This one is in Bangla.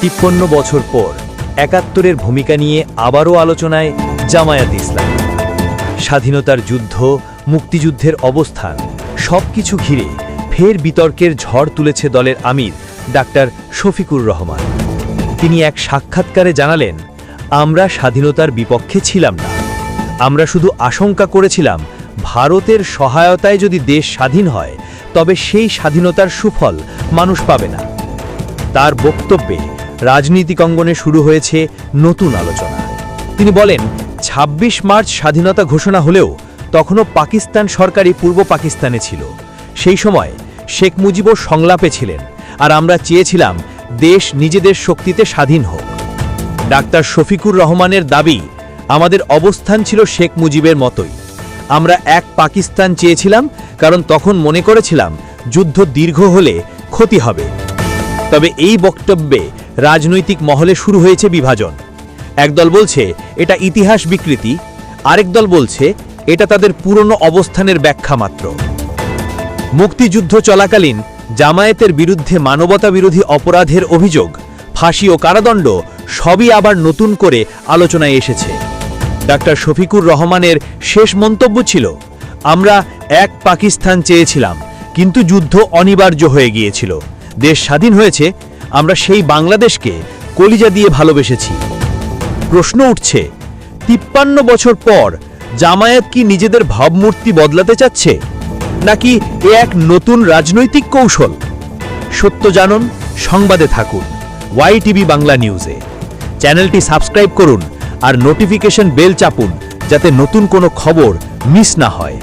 তিপ্পান্ন বছর পর একাত্তরের ভূমিকা নিয়ে আবারও আলোচনায় জামায়াত ইসলাম। স্বাধীনতার যুদ্ধ, মুক্তিযুদ্ধের অবস্থান, সবকিছু ঘিরে ফের বিতর্কের ঝড় তুলেছে দলের আমির ডাক্তার শফিকুর রহমান। তিনি এক সাক্ষাৎকারে জানালেন, আমরা স্বাধীনতার বিপক্ষে ছিলাম না। আমরা শুধু আশঙ্কা করেছিলাম, ভারতের সহায়তায় যদি দেশ স্বাধীন হয়, তবে সেই স্বাধীনতার সুফল মানুষ পাবে না। তার বক্তব্যে রাজনীতিক অঙ্গনে শুরু হয়েছে নতুন আলোচনা। তিনি বলেন ২৬ মার্চ স্বাধীনতা ঘোষণা হলেও তখনও পাকিস্তান সরকারই পূর্ব পাকিস্তানে ছিল। সেই সময় শেখ মুজিবও সংলাপে ছিলেন আর আমরা চেয়েছিলাম দেশ নিজেদের শক্তিতে স্বাধীন হোক। ডাক্তার শফিকুর রহমানের দাবি, আমাদের অবস্থান ছিল শেখ মুজিবের মতোই। আমরা এক পাকিস্তান চেয়েছিলাম, কারণ তখন মনে করেছিলাম যুদ্ধ দীর্ঘ হলে ক্ষতি হবে। তবে এই বক্তব্যে রাজনৈতিক মহলে শুরু হয়েছে বিভাজন। একদল বলছে, এটা ইতিহাস বিকৃতি। আরেক দল বলছে, এটা তাদের পুরনো অবস্থানের ব্যাখ্যা মাত্র। মুক্তিযুদ্ধ চলাকালীন জামায়াতের বিরুদ্ধে মানবতা বিরোধী অপরাধের অভিযোগ, ফাঁসি ও কারাদণ্ড সবই আবার নতুন করে আলোচনায় এসেছে। ডাক্তার শফিকুর রহমানের শেষ মন্তব্য ছিল, আমরা এক পাকিস্তান চেয়েছিলাম, কিন্তু যুদ্ধ অনিবার্য হয়ে গিয়েছিল। দেশ স্বাধীন হয়েছে আমরা সেই বাংলাদেশকে কলিজা দিয়ে ভালোবেসেছি। প্রশ্ন উঠছে, তিপ্পান্ন বছর পর জামায়াত কি নিজেদের ভাবমূর্তি বদলাতে চাচ্ছে? নাকি এ এক নতুন রাজনৈতিক কৌশল? সত্য জানুন, সংবাদে থাকুন, ওয়াই টিভি বাংলা নিউজে। চ্যানেলটি সাবস্ক্রাইব করুন আর নোটিফিকেশন বেল চাপুন, যাতে নতুন কোনো খবর মিস না হয়।